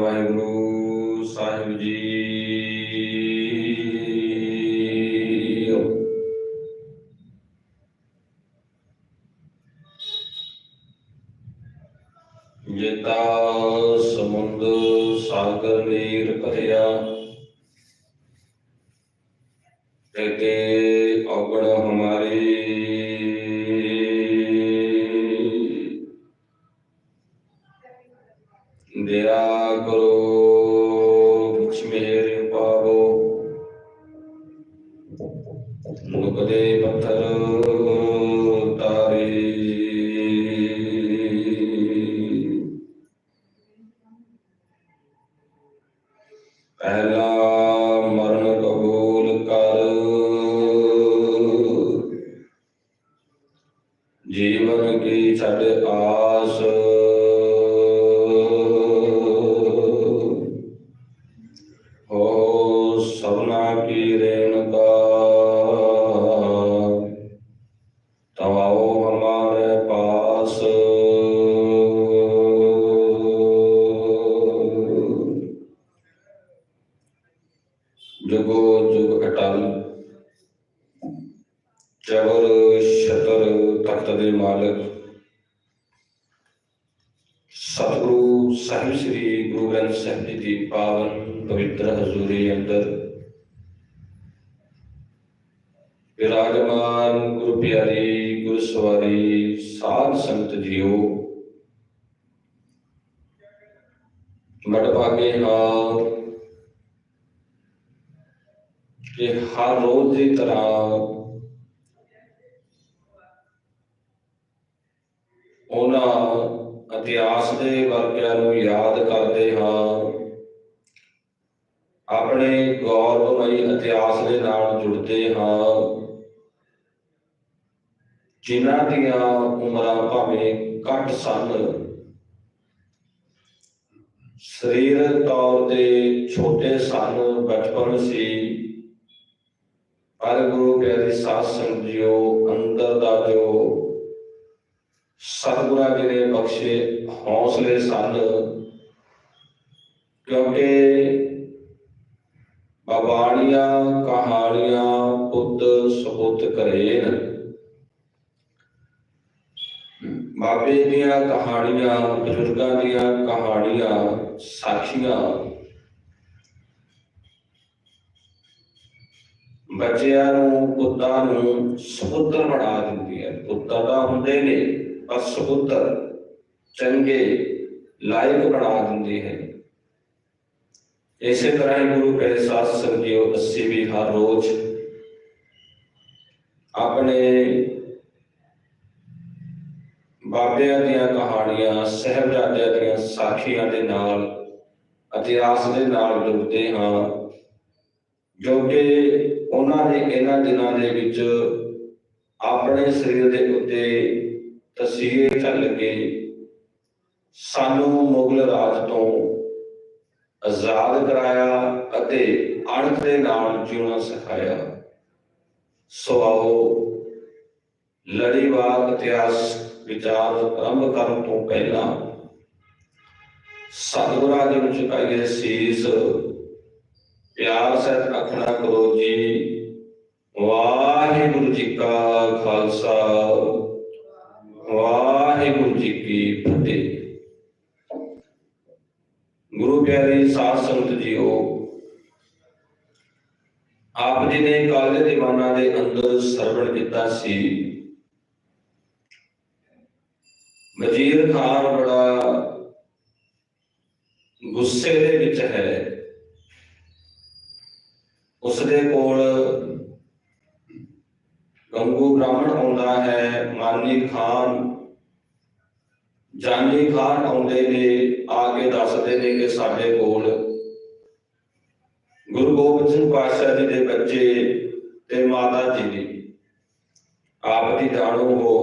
ਵਾਹਿਗੁਰੂ ਸਤਿਗੁਰੂ ਸਾਹਿਬ ਸ੍ਰੀ ਗੁਰੂ ਗ੍ਰੰਥ ਸਾਹਿਬ ਜੀ ਦੀ ਪਾਵਨ ਪਵਿੱਤਰ ਹਜ਼ੂਰੀ ਅੰਦਰ। ਵਿਰਾਜਮਾਨ ਗੁਰੂ ਪਿਆਰੀ, ਗੁਰੂ ਸਵਾਰੀ, ਸਾਧ ਸੰਗਤ ਜੀਓ ਮਟਪਾਗੇ ਹਾਂ ਕਿ ਹਰ ਰੋਜ਼ ਦੀ ਤਰ੍ਹਾਂ ਉਹਨਾਂ ਇਤਿਹਾਸ ਦੇ ਵਰਕਿਆਂ ਨੂੰ ਯਾਦ ਕਰਦੇ ਹਾਂ। ਆਪਣੇ ਗੌਰਵਮਈ ਇਤਿਹਾਸ ਦੇ ਨਾਲ ਜੁੜਦੇ ਹਾਂ। ਜਿਨ੍ਹਾਂ ਦੀਆਂ ਉਮਰਾਂ ਭਾਵੇਂ ਘੱਟ ਸਨ ਸਰੀਰਕ ਤੌਰ ਤੇ ਛੋਟੇ ਸਨ, ਬਚਪਨ ਸੀ। ਪਰ ਗੁਰੂ ਪਿਆਰੀ ਸਾਧ ਸੰਗਤ ਜੀਓ, ਅੰਦਰ ਦਾ ਜੋ ਸਤਿਗੁਰਾਂ ਜੀ ਨੇ ਬਖਸ਼ੇ ਹੌਸਲੇ ਸਨ ਕਿਉਂਕਿ ਬਾਬਾਣੀਆਂ ਕਹਾਣੀਆਂ ਪੁੱਤ ਸਪੁੱਤ ਕਰੇਨ। ਬਾਬੇ ਦੀਆਂ ਕਹਾਣੀਆਂ, ਬਜ਼ੁਰਗਾਂ ਦੀਆਂ ਕਹਾਣੀਆਂ, ਸਾਖੀਆਂ। ਬੱਚਿਆਂ ਨੂੰ, ਪੁੱਤਾਂ ਨੂੰ ਸੁਪੁੱਤਰ ਬਣਾ ਦਿੰਦੀ ਹੈ ਪੁੱਤਰ ਤਾਂ ਹੁੰਦੇ ਨੇ। ਪਰ ਸੁਪੁੱਤਰ ਚੰਗੇ ਲਾਇਕ ਬਣਾ ਦਿੰਦੀ ਹੈ ਇਸੇ ਤਰ੍ਹਾਂ ਹੀ ਗੁਰੂ ਕੇ ਸਾਥ ਸੰਗਿਓ ਅਸੀਂ ਵੀ ਹਰ ਰੋਜ਼ ਆਪਣੇ ਬਾਬਿਆਂ ਦੀਆਂ ਕਹਾਣੀਆਂ, ਸਹਿਬਜ਼ਾਦਿਆਂ ਦੀਆਂ ਸਾਖੀਆਂ ਦੇ ਨਾਲ, ਇਤਿਹਾਸ ਦੇ ਨਾਲ ਜੁੜਦੇ ਹਾਂ, ਜੋ ਕਿ ਉਹਨਾਂ ਨੇ ਇਹਨਾਂ ਦਿਨਾਂ ਦੇ ਵਿੱਚ ਆਪਣੇ ਸਰੀਰ ਦੇ ਉੱਤੇ ਤਸਵੀਰ ਚੱਲ ਕੇ ਸਾਨੂੰ ਮੁਗਲ ਰਾਜ ਤੋਂ ਆਜ਼ਾਦ ਕਰਾਇਆ ਅਤੇ ਅਣਖ ਦੇ ਨਾਲ ਜਿਉਣਾ ਸਿਖਾਇਆ। ਸੋ ਆਓ, ਲੜੀਵਾਰ ਇਤਿਹਾਸ ਵਿਚਾਰ ਆਰੰਭ ਕਰਨ ਤੋਂ ਪਹਿਲਾਂ ਸਤਿਗੁਰਾਂ ਦੇ ਵਿੱਚ ਚੁਕਾਈਏ ਸੀਸ। ਪਿਆਰ ਸਹਿਤ ਆਖਣਾ ਕਰੋ ਜੀ, ਵਾਹਿਗੁਰੂ ਜੀ ਕਾ ਖਾਲਸਾ ਵਾਹਿਗੁਰੂ ਜੀ ਕੀ ਫਤਿਹ ਗੁਰੂ ਪਿਆਰੇ ਸਾਧ ਸੰਗਤ ਜੀਓ ਆਪ ਜੀ ਨੇ ਕਾਲੇ ਦੀਵਾਨਾਂ ਦੇ ਅੰਦਰ ਸਰਵਣ ਕੀਤਾ ਸੀ। ਵਜ਼ੀਰ ਖਾਨ ਬੜਾ ਗੁੱਸੇ ਦੇ ਵਿੱਚ ਹੈ। ਉਸ ਦੇ ਕੋਲ ਗੰਗੂ ਬ੍ਰਾਹਮਣ ਆਉਂਦਾ ਹੈ, ਮਾਨੀ ਖਾਨ, ਜਾਨੀ ਖਾਨ ਆਉਂਦੇ ਨੇ, ਆ ਕੇ ਦੱਸਦੇ ਨੇ ਕਿ ਸਾਡੇ ਕੋਲ ਗੋਬਿੰਦ ਸਿੰਘ ਪਾਤਸ਼ਾਹ ਜੀ ਦੇ ਬੱਚੇ ਤੇ ਮਾਤਾ ਜੀ ਨੇ ਆਪ ਦੀ ਜਾਣੋ ਹੋ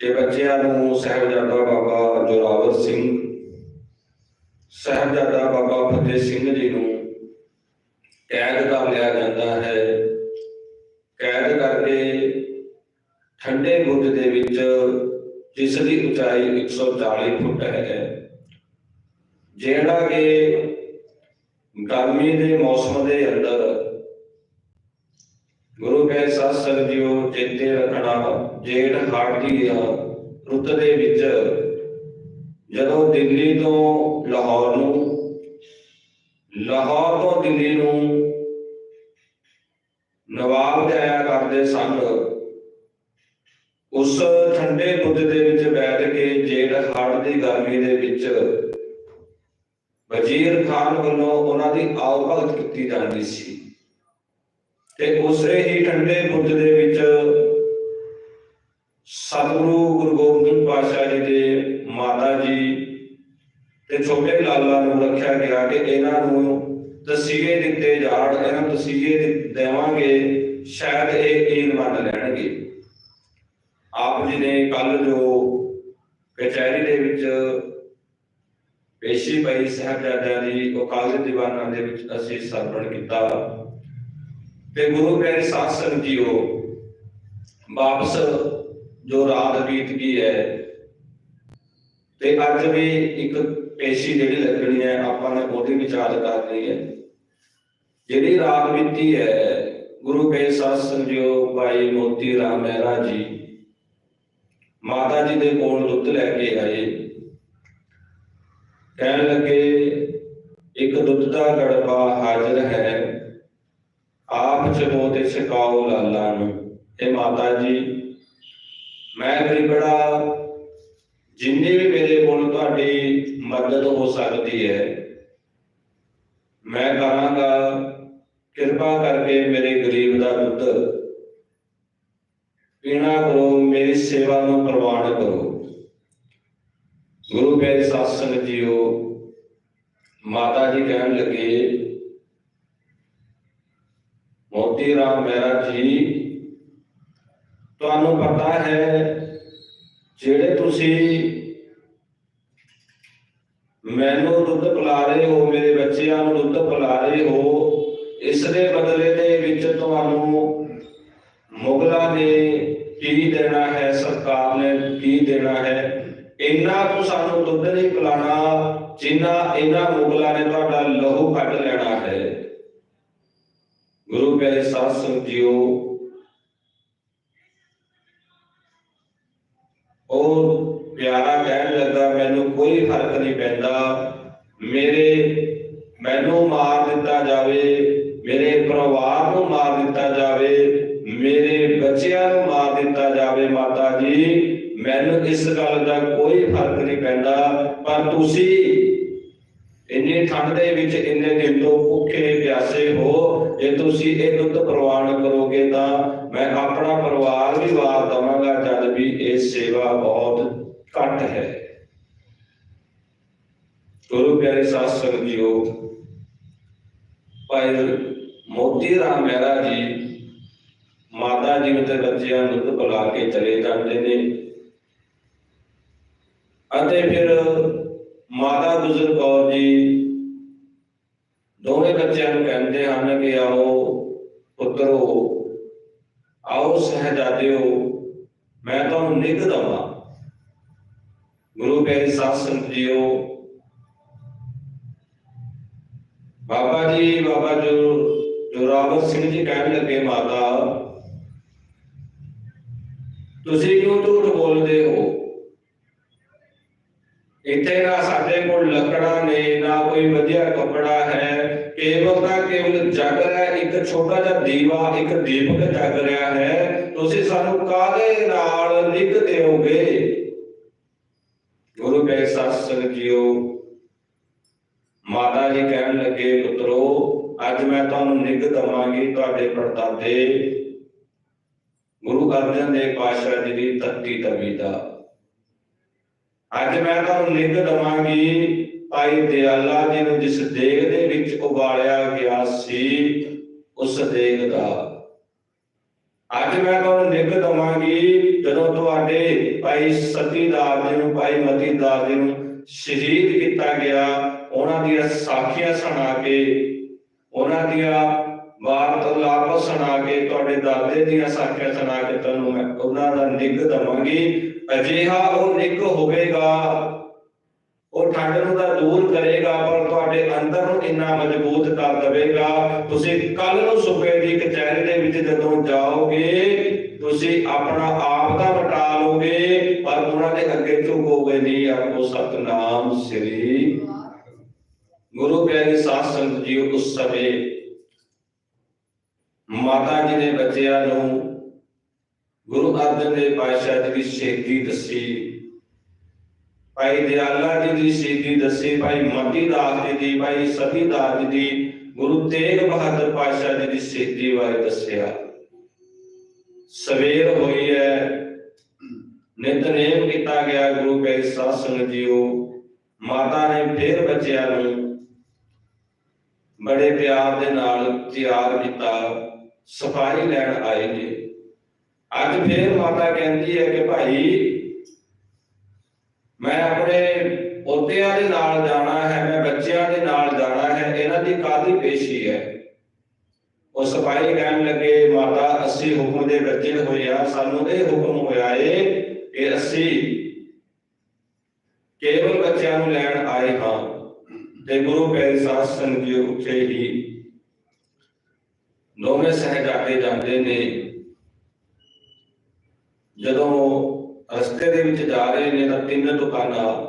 ਕਿ ਬੱਚਿਆਂ ਨੂੰ ਸਹਿਬਜ਼ਾਦਾ ਬਾਬਾ ਜੋਰਾਵਰ ਸਿੰਘ, ਸਹਿਬਜ਼ਾਦਾ ਬਾਬਾ ਫਤਿਹ ਸਿੰਘ ਜੀ ਨੂੰ ਕੈਦ ਕਰ ਲਿਆ ਜਾਂਦਾ ਹੈ। ਕੈਦ ਕਰਕੇ ਠੰਡੇ ਬੁੱਧ ਦੇ ਵਿੱਚ ਜਿਸ ਦੀ ਉਚਾਈ 140 ਫੁੱਟ ਹੈ। ਜਿਹੜਾ ਕਿ ਗਰਮੀ ਦੇ ਮੌਸਮ ਦੇ ਅੰਦਰ ਗੁਰੂ ਕੇ ਸਾਧ ਸੰਗਤ ਜੀਓ ਚੇਤੇ ਰੱਖਣਾ ਜੇਠ ਹਾੜ ਦੀ ਰੁੱਤ ਦੇ ਵਿੱਚ ਜਦੋਂ ਦਿੱਲੀ ਤੋਂ ਲਾਹੌਰ ਨੂੰ, ਲਾਹੌਰ ਤੋਂ ਦਿੱਲੀ ਨੂੰ ਨਵਾਬ ਜਾਇਆ ਕਰਦੇ ਸਨ, ਉਸ ਠੰਡੇ ਬੁੱਧ ਦੇ ਵਿੱਚ ਬੈਠ ਕੇ ਜੇੜ ਹੜ ਦੀ ਗਰਮੀ ਦੇ ਵਿੱਚ ਵਜ਼ੀਰ ਖਾਨ ਵੱਲੋਂ ਉਹਨਾਂ ਦੀ ਆਓ ਕੀਤੀ ਜਾਂਦੀ ਸੀ। ਤੇ ਉਸੇ ਹੀ ਠੰਡੇ ਬੁੱਧ ਦੇ ਵਿੱਚ ਸਤਿਗੁਰੂ ਗੁਰੂ ਗੋਬਿੰਦ ਪਾਤਸ਼ਾਹ ਜੀ ਦੇ ਮਾਤਾ ਜੀ ਤੇ ਛੋਟੇ ਲਾਲਾ ਨੂੰ ਰੱਖਿਆ ਗਿਆ ਕਿ ਇਹਨਾਂ ਨੂੰ ਤਸੀਹੇ ਦਿੱਤੇ ਜਾਣ, ਇਹਨਾਂ ਨੂੰ ਤਸੀਹੇ ਦੇਵਾਂਗੇ, ਸ਼ਾਇਦ ਇਹ ਈਨ ਮੰਨ ਲੈਣਗੇ। ਆਪ ਜੀ ਨੇ ਕੱਲ ਜੋ ਕਚਹਿਰੀ ਦੇ ਵਿੱਚ ਪੇਸ਼ੀ ਭਾਈ ਸਾਹਿਬਜ਼ਾਦਿਆਂ ਦੀ ਉਹ ਦੀਵਾਨਾਂ ਦੇ ਵਿੱਚ ਅਸੀਂ ਸਰਵਣ ਕੀਤਾ। ਤੇ ਗੁਰੂ ਪਿਆਰੇ ਸਾਧ ਸੰਗਤ ਜੀਓ, ਵਾਪਸ ਜੋ ਰਾਤ ਬੀਤ ਗਈ ਹੈ, ਤੇ ਅੱਜ ਵੀ ਇੱਕ ਪੇਸ਼ੀ ਜਿਹੜੀ ਲੱਗਣੀ ਹੈ, ਆਪਾਂ ਨੇ ਉਹਦੀ ਵਿਚਾਰ ਕਰਨੀ ਹੈ। ਜਿਹੜੀ ਰਾਤ ਬੀਤੀ ਹੈ, ਗੁਰੂ ਕੇ ਸਾਧ ਸੰਗਤ ਜੀਓ, ਭਾਈ ਮੋਤੀ ਰਾਮ ਮਹਿਰਾ ਜੀ, ਮਾਤਾ ਜੀ ਦੇ ਕੋਲ ਦੁੱਧ ਲੈ ਕੇ ਆਏ। ਕਹਿਣ ਲੱਗੇ, ਇੱਕ ਦੁੱਧ ਦਾ ਗੜਬਾ ਹਾਜ਼ਰ ਹੈ। ਆਪ ਚਲੋ ਤੇ ਛਕਾਓ ਲਾਲਾ ਨੂੰ। ਇਹ ਮਾਤਾ ਜੀ, ਮੈਂ ਗਰੀਬੜਾ, ਜਿੰਨੀ ਵੀ ਮੇਰੇ ਕੋਲ ਤੁਹਾਡੀ ਮਦਦ ਹੋ ਸਕਦੀ ਹੈ, ਮੈਂ ਕਰਾਂਗਾ। ਕਿਰਪਾ ਕਰਕੇ ਮੇਰੇ ਗਰੀਬ ਦਾ ਦੁੱਧ ਪੀਣਾ ਕਰੋ, ਮੇਰੀ ਸੇਵਾ ਨੂੰ ਪ੍ਰਵਾਨ ਕਰੋ। ਗੁਰੂ ਪਿਆਰੇ ਸਾਧ ਸੰਗਤ ਜੀਓ, ਮਾਤਾ ਜੀ ਕਹਿਣ ਲੱਗੇ, ਮੋਤੀ ਰਾਮ ਮਹਿਰਾ ਜੀ, ਤੁਹਾਨੂੰ ਪਤਾ ਹੈ ਜਿਹੜੇ ਤੁਸੀਂ ਮੈਨੂੰ ਦੁੱਧ ਪਿਲਾ ਰਹੇ ਹੋ, ਮੇਰੇ ਬੱਚਿਆਂ ਨੂੰ ਦੁੱਧ ਪਿਲਾ ਰਹੇ ਹੋ, ਇਸ ਦੇ ਬਦਲੇ ਦੇ ਵਿੱਚ ਤੁਹਾਨੂੰ ਮੁਗਲਾਂ ਨੇ ਕੀ ਦੇਣਾ ਹੈ, ਸਰਕਾਰ ਨੇ ਕੀ ਦੇਣਾ ਹੈ? ਇੰਨਾ ਤੋਂ ਸਾਨੂੰ ਦੁੱਧ ਨਹੀਂ ਪਿਲਾਣਾ ਜਿੰਨਾ ਇਹਨਾਂ ਮੁਗਲਾਂ ਨੇ ਤੁਹਾਡਾ ਲਹੂ ਕੱਢ ਲੈਣਾ ਹੈ। ਗੁਰੂ ਪਿਆਰੇ ਸਾਧ ਸੰਗਤ ਜੀਓ, ਉਹ ਪਿਆਰਾ ਕਹਿਣ ਲੱਗਾ, ਮੈਨੂੰ ਕੋਈ ਫ਼ਰਕ ਨਹੀਂ ਪੈਂਦਾ। ਮੇਰੇ, ਮੈਨੂੰ ਮਾਰ ਦਿੱਤਾ ਜਾਵੇ, ਮੇਰੇ ਪਰਿਵਾਰ ਨੂੰ ਮਾਰ ਦਿੱਤਾ ਜਾਵੇ, ਮੇਰੇ ਬੱਚਿਆਂ ਨੂੰ ਮਾਰ ਦਿੱਤਾ ਜਾਵੇ ਮਾਤਾ ਜੀ। ਮੈਨੂੰ ਇਸ ਗੱਲ ਤੁਸੀਂ ਇੰਨੀ ਠੰਡ ਦੇ ਵਿੱਚ ਇੰਨੇ ਦਿਨ ਤੋਂ ਭੁੱਖੇ ਪਿਆਸੇ ਹੋ, ਜੇ ਤੁਸੀਂ ਇਹ ਦੁੱਧ ਪ੍ਰਵਾਨ ਕਰੋਗੇ ਤਾਂ ਮੈਂ ਆਪਣਾ ਪਰਿਵਾਰ ਵੀ ਵਾਰ ਦਵਾਂਗਾ ਜਦ ਵੀ ਇਹ ਸੇਵਾ ਬਹੁਤ ਘੱਟ ਹੈ ਗੁਰੂ ਪਿਆਰੇ ਸਾਧ ਸੰਗਤ ਜੀਓ ਭਾਈ ਮੋਤੀ ਰਾਮ ਮਹਿਰਾ ਜੀ ਮਾਤਾ ਜੀ ਨੂੰ ਤੇ ਬੱਚਿਆਂ ਨੂੰ ਦੁੱਧ ਪਿਲਾ ਕੇ ਚਲੇ ਜਾਂਦੇ ਨੇ ਅਤੇ ਫਿਰ ਮਾਤਾ ਗੁਜਰ ਕੌਰ ਜੀ ਦੋਵੇਂ ਬੱਚਿਆਂ ਨੂੰ ਕਹਿੰਦੇ ਹਨ ਕਿ ਆਓ ਪੁੱਤਰੋ ਆਓ ਸਹਜਾਦਿਓ ਮੈਂ ਤੁਹਾਨੂੰ ਨਿੱਘ ਦਵਾਂ ਗੁਰੂ ਪਿਆਰੀ ਸਾਧ ਸੰਗਤ ਜੀਓ ਬਾਬਾ ਜੀ, ਬਾਬਾ ਜੋ ਜੋਰਾਵਰ ਸਿੰਘ ਜੀ ਕਹਿਣ ਲੱਗੇ, ਮਾਤਾ, ਤੁਸੀਂ ਕਿਉਂ ਝੂਠ ਬੋਲਦੇ ਹੋ? ਇੱਥੇ ਨਾ ਸਾਡੇ ਕੋਲ ਲੱਕੜਾਂ ਨੇ, ਨਾ ਕੋਈ ਵਧੀਆ ਕੱਪੜਾ ਹੈ। ਕੇਵਲ ਤਾਂ ਕੇਵਲ ਜਗ ਰਿਹਾ ਇੱਕ ਛੋਟਾ ਜਿਹਾ ਦੀਵਾ, ਇੱਕ ਦੀਪਕ ਜਗ ਰਿਹਾ ਹੈ। ਤੁਸੀਂ ਸਾਨੂੰ ਕਾਹਦੇ ਨਾਲ ਨਿੱਘ ਦਿਓਗੇ ਜੀਓ। ਮਾਤਾ ਜੀ ਕਹਿਣ ਲੱਗੇ, ਪੁੱਤਰੋ, ਅੱਜ ਮੈਂ ਤੁਹਾਨੂੰ ਨਿੱਘ ਦਵਾਂਗੀ ਤੁਹਾਡੇ ਪੜਦਾਦੇ ਗੁਰੂ ਅਰਜਨ ਦੇਵ ਪਾਤਸ਼ਾਹ ਜੀ ਦੀ ਤੱਤੀ ਤਵੀ ਦਾ। ਅੱਜ ਮੈਂ ਤੁਹਾਨੂੰ ਨਿੱਘ ਦਵਾਂਗੀ ਭਾਈ ਦਿਆਲਾ ਜੀ ਨੂੰ ਜਿਸ ਦੇਗ ਦੇ ਵਿੱਚ ਉਬਾਲਿਆ ਗਿਆ ਸੀ, ਉਸ ਦੇਗ ਦਾ। ਅੱਜ ਮੈਂ ਤੁਹਾਨੂੰ ਨਿੱਘ ਦਵਾਂਗੀ ਜਦੋਂ ਤੁਹਾਡੇ ਭਾਈ ਸਤੀ ਦਾਸ ਜੀ ਨੂੰ, ਭਾਈ ਮਤੀ ਦਾਸ ਜੀ ਨੂੰ ਸ਼ਹੀਦ ਕੀਤਾ ਗਿਆ, ਉਹਨਾਂ ਦੀਆਂ ਸਾਖੀਆਂ ਸੁਣਾ ਕੇ, ਉਹਨਾਂ ਦੀਆਂ ਵਾਰਤਾਲਾਪ ਸੁਣਾ ਕੇ, ਤੁਹਾਡੇ ਦਾਦੇ ਦੀਆਂ ਸਾਖੀਆਂ ਸੁਣਾ ਕੇ ਤੁਹਾਨੂੰ ਮੈਂ ਉਹਨਾਂ ਦਾ ਨਿੱਘ ਦਵਾਂਗੀ। ਅਜਿਹਾ ਉਹ ਨਿੱਘ ਹੋਵੇਗਾ, ਉਹ ਠੰਡ ਨੂੰ ਤਾਂ ਦੂਰ ਕਰੇਗਾ, ਪਰ ਤੁਹਾਡੇ ਅੰਦਰ ਨੂੰ ਇੰਨਾ ਮਜ਼ਬੂਤ ਕਰ ਦੇਵੇਗਾ। ਤੁਸੀਂ ਕੱਲ ਨੂੰ ਸੁਬੇ ਦੀ ਕਚਹਿਰੀ ਦੇ ਵਿੱਚ ਜਦੋਂ ਜਾਓਗੇ ਤੁਸੀਂ ਆਪਣਾ ਆਪ ਦਾ ਮਟਾ ਲੋਗੇ, ਪਰ ਉਹਨਾਂ ਦੇ ਅੱਗੇ ਝੁਕੋਗੇ ਨਹੀਂ। ਆਪੋ ਸਤਨਾਮ ਸ੍ਰੀ ਗੁਰੂ ਪਿਆਰੀ ਸਾਧ ਸੰਗਤ ਜੀ, ਉਸ ਸਮੇਂ ਮਾਤਾ ਜੀ ਨੇ ਬੱਚਿਆਂ ਨੂੰ ਗੁਰੂ ਅਰਜਨ ਦੇਵ ਪਾਤਸ਼ਾਹ ਜੀ ਦੀ ਸ਼ਹੀਦੀ ਦੱਸੀ, ਭਾਈ ਦਿਆਲਾ ਜੀ ਦੀ ਸ਼ਹੀਦੀ ਦੱਸੀ, ਭਾਈ ਮਤੀ ਦਾਸ ਜੀ ਦੀ, ਭਾਈ ਸਤੀ ਦਾਸ ਜੀ ਦੀ, ਗੁਰੂ ਤੇਗ ਬਹਾਦਰ ਪਾਤਸ਼ਾਹ ਜੀ ਦੀ ਸ਼ਹੀਦੀ ਬਾਰੇ ਦੱਸਿਆ। ਸਵੇਰ ਹੋਈ ਹੈ। ਨਿਤਨੇਮ ਕੀਤਾ ਗਿਆ ਗੁਰੂ ਪਿਆਰੀ ਸਾਧ ਸੰਗਤ ਜੀਓ। ਮਾਤਾ ਨੇ ਫੇਰ ਬੱਚਿਆਂ ਨੂੰ ਬੜੇ ਪਿਆਰ ਦੇ ਨਾਲ ਤਿਆਰ ਕੀਤਾ। ਸਫ਼ਾਈ ਲੈਣ ਆਏ ਨੇ। ਅੱਜ ਫੇਰ ਮਾਤਾ ਕਹਿੰਦੀ ਹੈ ਕਿ ਭਾਈ, ਮੈਂ ਆਪਣੇ ਪੋਤਿਆਂ ਦੇ ਨਾਲ ਜਾਣਾ ਹੈ, ਮੈਂ ਬੱਚਿਆਂ ਦੇ ਨਾਲ ਜਾਣਾ ਹੈ, ਇਹਨਾਂ ਦੀ ਕਾਦੀ ਪੇਸ਼ੀ ਹੈ? ਉਹ ਸਫ਼ਾਈ ਕਹਿਣ ਲੱਗੇ, ਮਾਤਾ ਅਸੀਂ ਹੁਕਮ ਦੇ ਬੱਚੇ ਹੋਏ ਆ ਸਾਨੂੰ ਇਹ ਹੁਕਮ ਹੋਇਆ ਏ ਕਿ ਅਸੀਂ ਕੇਵਲ ਬੱਚਿਆਂ ਨੂੰ ਲੈਣ ਆਏ ਹਾਂ ਤੇ ਗੁਰੂ ਪਿਆਰੇ ਸਾਧ ਜੀ ਉੱਥੇ ਹੀ ਦੋਵੇਂ ਸਹਿਜਾਦੇ ਜਾਂਦੇ ਨੇ। ਜਦੋਂ ਰਸਤੇ ਦੇ ਵਿੱਚ ਜਾ ਰਹੇ ਨੇ ਤਾਂ ਤਿੰਨ ਦੁਕਾਨਾਂ,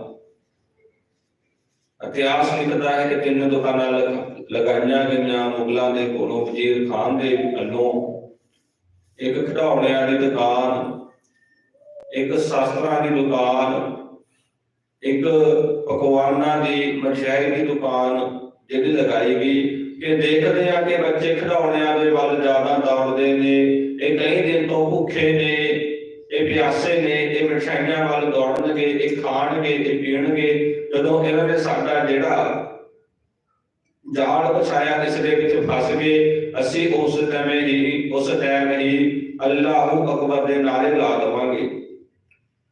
ਇਤਿਹਾਸ ਲਿਖਦਾ ਹੈ ਕਿ ਤਿੰਨ ਦੁਕਾਨਾਂ ਲਗ- ਲਗਾਈਆਂ ਗਈਆਂ, ਮੁਗਲਾਂ ਦੇ ਕੋਲੋਂ, ਵਜ਼ੀਰ ਖਾਨ ਦੇ ਵੱਲੋਂ। ਇੱਕ ਖਿਡੌਣਿਆਂ ਦੀ ਦੁਕਾਨ, ਇੱਕ ਸ਼ਾਸਤਰਾਂ ਦੀ ਦੁਕਾਨ, ਇੱਕ ਪਕਵਾਨਾਂ ਦੀ ਮਠਿਆਈ ਦੀ ਦੁਕਾਨ ਜਿਹੜੀ ਲਗਾਈ ਗਈ ਕਿ ਦੇਖਦੇ ਆ ਕਿ ਬੱਚੇ ਖਿਡੌਣਿਆਂ ਦੇ ਵੱਲ ਜ਼ਿਆਦਾ ਦੌੜਦੇ ਨੇ, ਇਹ ਕਈ ਦਿਨ ਤੋਂ ਭੁੱਖੇ ਨੇ, ਇਹ ਪਿਆਸੇ ਨੇ, ਇਹ ਮਠਿਆਈਆਂ ਵੱਲ ਦੌੜਨਗੇ, ਇਹ ਖਾਣਗੇ, ਇਹ ਪੀਣਗੇ, ਜਦੋਂ ਇਹਨਾਂ ਨੇ ਸਾਡਾ ਜਿਹੜਾ ਜਾਲ ਵਿਛਾਇਆ ਇਸ ਦੇ ਵਿੱਚ ਫਸ ਗਏ, ਅਸੀਂ ਉਸ ਸਮੇਂ ਹੀ, ਉਸ ਟਾਈਮ ਹੀ ਅੱਲਾਹੂ ਅਕਬਰ ਦੇ ਨਾਰੇ ਲਾ ਦਵਾਂਗੇ।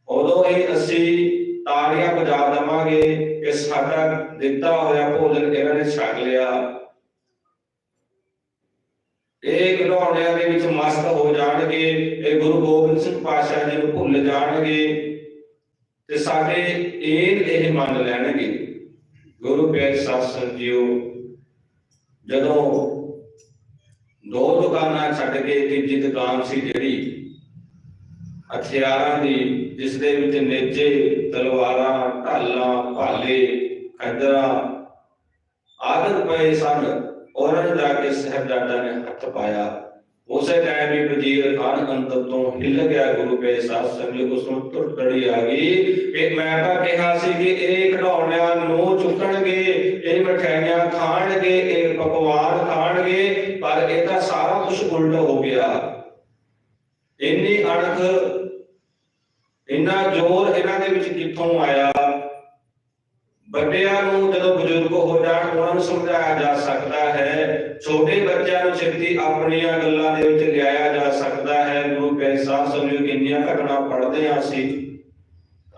ਉਦੋਂ ਹੀ ਅਸੀਂ ਤਾੜੀਆਂ ਵਜਾ ਦਵਾਂਗੇ ਕਿ ਸਾਡਾ ਦਿੱਤਾ ਹੋਇਆ ਭੋਜਨ ਇਹਨਾਂ ਨੇ ਛਕ ਲਿਆ। ਇਹ ਖਿਡੌਣਿਆਂ ਦੇ ਵਿੱਚ ਮਸਤ ਹੋ ਜਾਣਗੇ, ਇਹ ਗੁਰੂ ਗੋਬਿੰਦ ਸਿੰਘ ਪਾਤਸ਼ਾਹ ਜੀ ਨੂੰ ਭੁੱਲ ਜਾਣਗੇ ਤੇ ਸਾਡੇ ਇਹ ਇਹ ਮੰਨ ਲੈਣਗੇ। ਗੁਰੂ ਪਿਆਰੇ ਸਾਧ ਸੰਗਤ ਜੀਓ ਜਦੋਂ ਦੋ ਦੁਕਾਨਾਂ ਛੱਡ ਕੇ ਤੀਜੀ ਦੁਕਾਨ ਸੀ ਜਿਹੜੀ, ਹਥਿਆਰਾਂ ਦੀ ਜਿਸ ਦੇ ਵਿੱਚ ਨੇਜੇ ਤਲਵਾਰਾਂ, ਢਾਲਾਂ, ਭਾਲੇ, ਖੰਜਰਾਂ ਆਦਿ ਪਏ ਸਨ ਉਹਨਾਂ ਨੇ ਜਾ ਕੇ ਸਾਹਿਬਜ਼ਾਦਾ ਨੇ ਹੱਥ ਪਾਇਆ। ਉਸੇ ਟਾਈਮ ਵੀ ਵਜ਼ੀਰ ਖਾਨ ਅੰਦਰ ਤੋਂ ਹਿੱਲ ਗਿਆ ਗੁਰੂ ਪੇ ਸਾਧ ਸੰਗਤ ਉਸ ਨੂੰ ਟੁੱਟੜੀ ਆ ਗਈ। ਕਿ ਮੈਂ ਤਾਂ ਕਿਹਾ ਸੀ ਕਿ ਇਹ ਖਿਡੌਣਿਆਂ ਨੂੰ ਚੁੱਕਣਗੇ, ਇਹ ਮਠਿਆਈਆਂ ਖਾਣਗੇ, ਇਹ ਪਕਵਾਨ ਖਾਣਗੇ, ਪਰ ਇਹ ਤਾਂ ਸਾਰਾ ਕੁਝ ਉਲਟ ਹੋ ਗਿਆ। ਇੰਨੀ ਅਣਖ, ਇੰਨਾ ਜ਼ੋਰ ਇਹਨਾਂ ਦੇ ਵਿੱਚ ਕਿੱਥੋਂ ਆਇਆ? ਵੱਡਿਆਂ ਨੂੰ ਜਦੋਂ ਬਜ਼ੁਰਗ ਹੋ ਜਾਣ, ਉਹਨਾਂ ਨੂੰ ਸਮਝਾਇਆ ਜਾ ਸਕਦਾ ਹੈ ਛੋਟੇ ਬੱਚਿਆਂ ਨੂੰ ਛੇਤੀ ਆਪਣੀਆਂ ਗੱਲਾਂ ਦੇ ਵਿੱਚ ਲਿਆਇਆ ਜਾ ਸਕਦਾ ਹੈ। ਗੁਰੂ ਪਿਆਰੇ ਸਮਝੋ ਕਿੰਨੀਆਂ ਘਟਨਾ ਪੜ੍ਹਦੇ ਹਾਂ ਅਸੀਂ।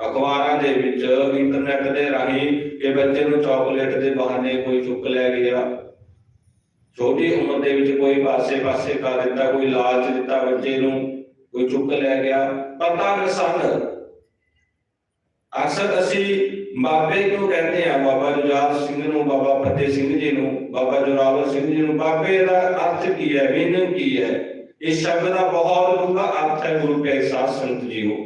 ਅਖਬਾਰਾਂ ਦੇ ਵਿੱਚ ਇੰਟਰਨੈਟ ਦੇ ਰਾਹੀਂ ਕਿ ਬੱਚੇ ਨੂੰ ਚਾਕਲੇਟ ਦੇ ਬਹਾਨੇ ਕੋਈ ਚੁੱਕ ਲੈ ਗਿਆ। ਛੋਟੀ ਉਮਰ ਦੇ ਵਿੱਚ ਕੋਈ ਪਾਸੇ-ਪਾਸੇ ਕਰ ਦਿੱਤਾ, ਕੋਈ ਲਾਲਚ ਦਿੱਤਾ ਬੱਚੇ ਨੂੰ, ਕੋਈ ਚੁੱਕ ਲੈ ਗਿਆ। ਪਤਾ ਨਹੀਂ ਸਨ। ਅਕਸਰ ਅਸੀਂ ਬਾਬੇ ਨੂੰ ਕਹਿੰਦੇ ਆ? ਬਾਬਾ ਜੁਝਾਰ ਸਿੰਘ ਨੂੰ, ਬਾਬਾ ਫਤਿਹ ਸਿੰਘ ਜੀ ਨੂੰ, ਬਾਬਾ ਜੋਰਾਵਰ ਸਿੰਘ ਜੀ ਨੂੰ, ਬਾਬੇ ਦਾ ਅਰਥ ਕੀ ਹੈ? ਮੀਨਿੰਗ ਕੀ ਹੈ? ਇਸ ਸ਼ਬਦ ਦਾ ਬਹੁਤ ਡੂੰਘਾ ਅਰਥ ਹੈ, ਗੁਰੂ ਕੇ ਸਾਧ ਸੰਤ ਜੀਓ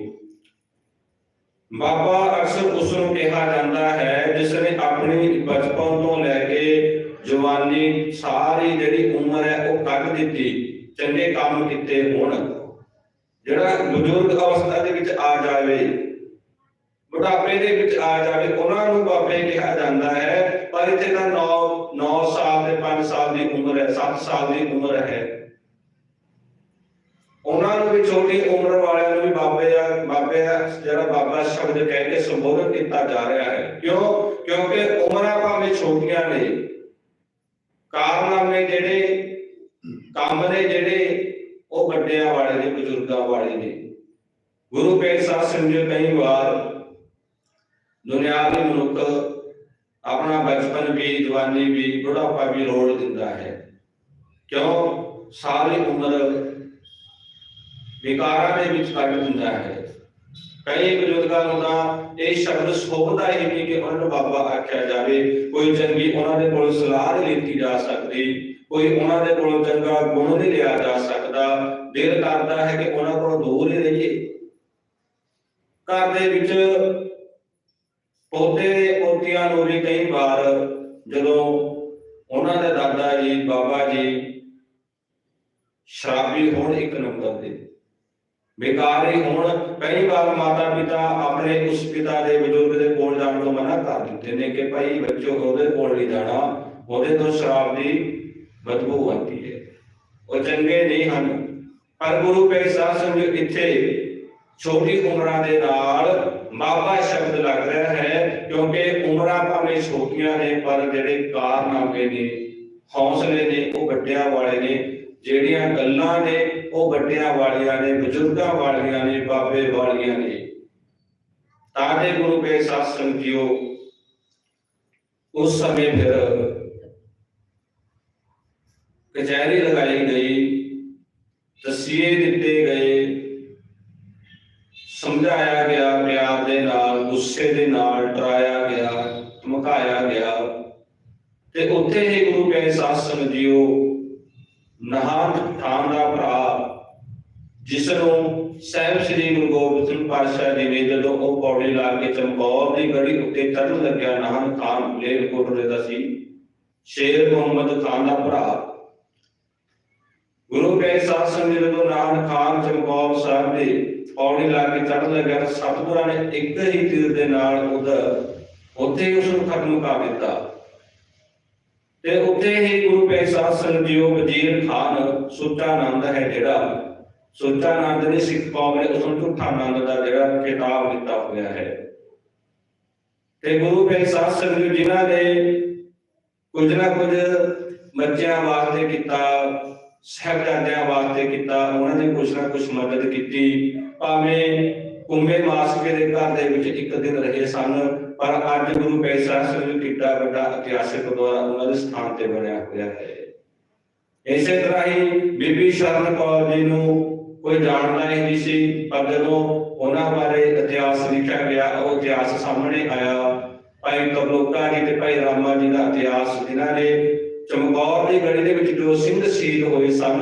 ਬਾਬਾ ਅਕਸਰ ਉਸ ਨੂੰ ਕਿਹਾ ਜਾਂਦਾ ਹੈ, ਜਿਸ ਨੇ ਆਪਣੀ ਬਚਪਨ ਤੋਂ ਲੈ ਕੇ ਜਵਾਨੀ ਸਾਰੀ ਜਿਹੜੀ ਉਮਰ ਹੈ, ਉਹ ਕੱਢ ਦਿੱਤੀ, ਚੰਗੇ ਕੰਮ ਕੀਤੇ ਹੋਣ। ਜਿਹੜਾ ਬਜ਼ੁਰਗ ਅਵਸਥਾ ਦੇ ਵਿੱਚ ਆ ਜਾਵੇ ਬੁਢਾਪੇ ਦੇ ਵਿੱਚ ਆ ਜਾਵੇ, ਉਹਨਾਂ ਨੂੰ ਬਾਬੇ ਕਿਹਾ ਜਾਂਦਾ ਹੈ, ਪਰ ਇੱਥੇ ਤਾਂ 9 9 ਸਾਲ ਤੇ 5 ਸਾਲ ਦੀ ਉਮਰ ਹੈ 7 ਸਾਲ ਦੀ ਉਮਰ ਹੈ। ਉਹਨਾਂ ਨੂੰ ਵੀ ਛੋਟੀ ਉਮਰ ਵਾਲਿਆਂ ਨੂੰ ਵੀ ਬਾਬੇ ਦਾ, ਬਾਬੇ ਜਿਹੜਾ ਬਾਬਾ ਸ਼ਬਦ ਕਹਿ ਕੇ ਸੰਬੋਧਨ ਕੀਤਾ ਜਾ ਰਿਹਾ ਹੈ। ਕਿਉਂ? ਕਿਉਂਕਿ ਉਮਰਾਂ ਭਾਵੇਂ ਛੋਟੀਆਂ ਨੇ, ਕਾਰਨਾਮੇ ਜਿਹੜੇ, ਕੰਮ ਨੇ ਜਿਹੜੇ, ਉਹ ਵੱਡਿਆਂ ਵਾਲੇ ਨੇ, ਬਜ਼ੁਰਗਾਂ ਵਾਲੇ ਨੇ। ਗੁਰੂ ਪੀਰ ਸਾਹਿਬ ਸੰਜੇ ਕਈ ਵਾਰ ਦੁਨਿਆਵੀ ਮਨੁੱਖ ਆਪਣਾ ਬਚਪਨ ਵੀ, ਜਵਾਨੀ ਵੀ, ਬੁਢਾਪਾ ਵੀ ਰੋੜ ਦਿੰਦਾ ਹੈ। ਕਿਉਂ? ਸਾਰੀ ਉਮਰ ਵਿਕਾਰਾਂ ਦੇ ਵਿੱਚ ਕੱਢ ਦਿੰਦਾ ਹੈ। ਕਈ ਬਜ਼ੁਰਗਾਂ ਨੂੰ ਤਾਂ ਇਹ ਸ਼ਬਦ ਸੋਭਦਾ ਹੀ ਨਹੀਂ ਕਿ ਉਹਨਾਂ ਨੂੰ ਬਾਬਾ ਆਖਿਆ ਜਾਵੇ। ਕੋਈ ਚੰਗੀ ਉਹਨਾਂ ਦੇ ਕੋਲ ਸਲਾਹ ਨਹੀਂ ਲਿੱਤੀ ਜਾ ਸਕਦੀ। ਕੋਈ ਉਹਨਾਂ ਦੇ ਕੋਲ ਚੰਗਾ ਗੁਣ ਨਹੀਂ ਲਿਆ ਜਾ ਸਕਦਾ। ਦਿਲ ਕਰਦਾ ਹੈ ਕਿ ਉਹਨਾਂ ਕੋਲੋਂ ਦੂਰ ਹੀ ਰਹੀਏ। ਘਰ ਦੇ ਵਿੱਚ ਪੋਤੇ ਪੋਤੀਆਂ ਨੂੰ ਵੀ ਕਈ ਵਾਰ ਜਦੋਂ ਉਹਨਾਂ ਦੇ ਦਾਦਾ ਜੀ, ਬਾਬਾ ਜੀ ਸ਼ਰਾਬੀ ਹੋਣ ਇੱਕ ਨੰਬਰ ਦੇ ਬੇਕਾਰ ਹੋਣ, ਕਈ ਵਾਰ ਮਾਤਾ ਪਿਤਾ ਆਪਣੇ ਉਸ ਪਿਤਾ ਦੇ ਬਜ਼ੁਰਗ ਦੇ ਕੋਲ ਜਾਣ ਤੋਂ ਮਨਾ ਕਰ ਦਿੰਦੇ ਨੇ ਕਿ ਭਾਈ ਬੱਚੋ, ਉਹਦੇ ਕੋਲ ਨਹੀਂ ਜਾਣਾ, ਉਹਦੇ ਤੋਂ ਸ਼ਰਾਬ ਦੀ ਬਦਬੂ ਆਉਂਦੀ ਹੈ। ਉਹ ਚੰਗੇ ਨਹੀਂ ਹਨ, ਪਰ ਗੁਰੂ ਪੀਰ ਸਾਹਿਬ ਇੱਥੇ ਛੋਟੀ ਉਮਰਾਂ ਦੇ ਨਾਲ ਬਾਬਾ ਸ਼ਬਦ ਲੱਗ ਰਿਹਾ ਹੈ, ਕਿਉਂਕਿ ਉਮਰਾਂ ਭਾਵੇਂ ਛੋਟੀਆਂ ਨੇ, ਪਰ ਜਿਹੜੇ ਕਾਰਨਾਮੇ ਨੇ, ਹੌਸਲੇ ਨੇ, ਉਹ ਵੱਡਿਆਂ ਵਾਲੇ ਨੇ, ਜਿਹੜੀਆਂ ਗੱਲਾਂ ਨੇ, ਉਹ ਵੱਡਿਆਂ ਵਾਲੀਆਂ ਨੇ, ਬਜ਼ੁਰਗਾਂ ਵਾਲੀਆਂ ਨੇ, ਬਾਬੇ ਵਾਲੀਆਂ ਨੇ। ਤਾਂ ਦੇ ਗੁਰੂ ਕੇ ਸਾਸਨ ਜੀਓ ਉਸ ਸਮੇਂ ਫਿਰ ਕਚਹਿਰੀ ਲਗਾਈ ਗਈ ਤਸੀਹੇ ਦਿੱਤੇ ਗਏ, ਸਮਝਾਇਆ ਗਿਆ ਪਿਆਰ ਗੁੱਸੇ ਦੇ ਨਾਲ ਡਰਾਇਆ ਗਿਆ, ਧਮਕਾਇਆ ਗਿਆ। ਤੇ ਉੱਥੇ ਹੀ ਗੁਰੂ ਕੇ ਸਾਸਨ ਜੀਓ ਨਹਾਨ ਥਾਨ ਦਾ ਭਰਾ ਜਿਸ ਨੂੰ ਸਹਿਬ ਸ੍ਰੀ ਗੁਰੂ ਗੋਬਿੰਦ ਸਿੰਘ ਪਾਤਸ਼ਾਹ ਜੀ ਨੇ ਜਦੋਂ ਉਹ ਪੌੜੀ ਲਾ ਕੇ ਚਮਕੌਰ ਦੀ ਗੜੀ ਉੱਤੇ ਚੜ੍ਹਨ ਲੱਗਿਆ, ਨਾਹਨ ਖਾਨ ਲੇਰ ਕੋਟਲੇ ਦਾ ਸੀ, ਸ਼ੇਰ ਮੁਹੰਮਦ ਖਾਨ ਦਾ ਭਰਾ। ਗੁਰੂ ਕੇ ਸਾਧ ਸੰਗਤ ਜਦੋਂ ਨਾਹਨ ਖਾਨ ਚਮਕੌਰ ਸਾਹਿਬ ਦੇ ਪੌੜੀ ਲਾ ਕੇ ਚੜ੍ਹਨ ਲੱਗਿਆ ਤਾਂ ਸਤਿਗੁਰਾਂ ਨੇ ਇੱਕ ਹੀ ਤੀਰ ਦੇ ਨਾਲ ਉਹਦਾ ਉੱਥੇ ਹੀ ਉਸ ਨੂੰ ਖਤਮ ਕਰ ਦਿੱਤਾ। ਤੇ ਉੱਥੇ ਹੀ ਗੁਰੂ ਕੇ ਸਾਧ ਜੀਓ ਵਜ਼ੀਰ ਖਾਨ ਸੁੱਚਾ ਆਨੰਦ ਹੈ ਜਿਹੜਾ, ਸੁੱਚਾ ਆਨੰਦ ਨੇ ਸਿੱਖ ਕੌਮ ਨੇ ਉਸ ਨੂੰ ਝੂਠਾ ਆਨੰਦ ਦਾ ਜਿਹੜਾ ਖਿਤਾਬ ਦਿੱਤਾ ਹੋਇਆ ਹੈ। ਤੇ ਗੁਰੂ ਕੇ ਸਿੰਘ ਜੀ ਜਿਨ੍ਹਾਂ ਨੇ ਕੁਝ ਨਾ ਕੁਝ ਬੱਚਿਆਂ ਵਾਸਤੇ ਕੀਤਾ ਸਹਿਬਜ਼ਾਦਿਆਂ ਵਾਸਤੇ ਕੀਤਾ, ਉਹਨਾਂ ਨੇ ਕੁਝ ਨਾ ਕੁਝ ਮਦਦ ਕੀਤੀ। ਭਾਵੇਂ ਕੁੰਮੇ ਮਾਸਕੇ ਦੇ ਘਰ ਦੇ ਵਿੱਚ ਇੱਕ ਦਿਨ ਰਹੇ ਸਨ, ਪਰ ਅੱਜ ਗੁਰੂ ਪੈਸਾ ਸਿੰਘ ਕਿੱਡਾ ਵੱਡਾ ਇਤਿਹਾਸਿਕ ਦੁਆਰਾ ਉਹਨਾਂ ਦੇ ਸਥਾਨ ਤੇ ਬਣਿਆ ਹੋਇਆ ਹੈ। ਇਸੇ ਤਰ੍ਹਾਂ ਹੀ ਬੀਬੀ ਸ਼ਰਨ ਕੌਰ ਜੀ ਨੂੰ ਕੋਈ ਜਾਣਦਾ ਹੀ ਨਹੀਂ ਸੀ, ਪਰ ਜਦੋਂ ਉਹਨਾਂ ਬਾਰੇ ਇਤਿਹਾਸ ਲਿਖਿਆ ਗਿਆ, ਉਹ ਇਤਿਹਾਸ ਸਾਹਮਣੇ ਆਇਆ। ਭਾਈ ਤਰਲੋਕਾ ਜੀ ਤੇ ਭਾਈ ਰਾਮਾ ਜੀ ਦਾ ਇਤਿਹਾਸ ਜਿਨ੍ਹਾਂ ਨੇ ਚਮਕੌਰ ਦੀ ਗੜੀ ਦੇ ਵਿੱਚ ਜੋ ਸਿੰਘ ਸ਼ਹੀਦ ਹੋਏ ਸਨ,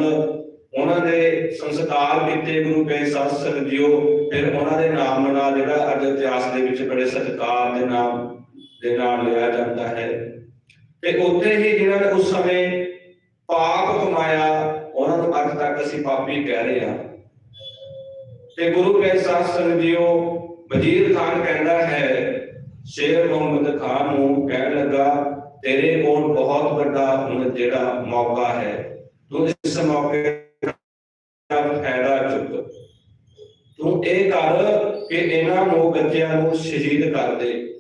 ਉਹਨਾਂ ਦੇ ਸੰਸਕਾਰ ਕੀਤੇ ਗੁਰੂ ਕੇ ਸਾਧ ਸੰਗਤ ਫਿਰ ਉਹਨਾਂ ਦੇ ਨਾਮ ਨਾਲ ਜਿਹੜਾ ਅੱਜ ਇਤਿਹਾਸ ਦੇ ਵਿੱਚ ਬੜੇ ਸਤਿਕਾਰ ਦੇ ਨਾਮ ਦੇ ਨਾਲ ਲਿਆ ਜਾਂਦਾ ਹੈ। ਤੇ ਉੱਥੇ ਹੀ ਜਿਨ੍ਹਾਂ ਨੇ ਉਸ ਸਮੇਂ ਪਾਪ ਕਮਾਇਆ, ਉਹਨਾਂ ਨੂੰ ਅੱਜ ਤੱਕ ਅਸੀਂ ਪਾਪੀ ਕਹਿ ਰਹੇ ਹਾਂ। ਤੇ ਗੁਰੂ ਕੇ ਸਾਹਿਬ ਸੰਗਤ ਜੀਓ ਵਜ਼ੀਰ ਖਾਨ ਕਹਿੰਦਾ ਹੈ, ਸ਼ੇਰ ਮੁਹੰਮਦ ਖਾਨ ਨੂੰ ਕਹਿਣ ਲੱਗਾ ਤੇਰੇ ਕੋਲ ਬਹੁਤ ਵੱਡਾ ਹੁਣ ਜਿਹੜਾ ਮੌਕਾ ਹੈ, ਤੂੰ ਇਸ ਮੌਕੇ ਦਾ ਫਾਇਦਾ ਚੁੱਕ। ਤੂੰ ਇਹ ਕਰ ਕਿ ਇਹਨਾਂ ਨੂੰ ਬੱਚਿਆਂ ਨੂੰ ਸ਼ਹੀਦ ਕਰ ਦੇ।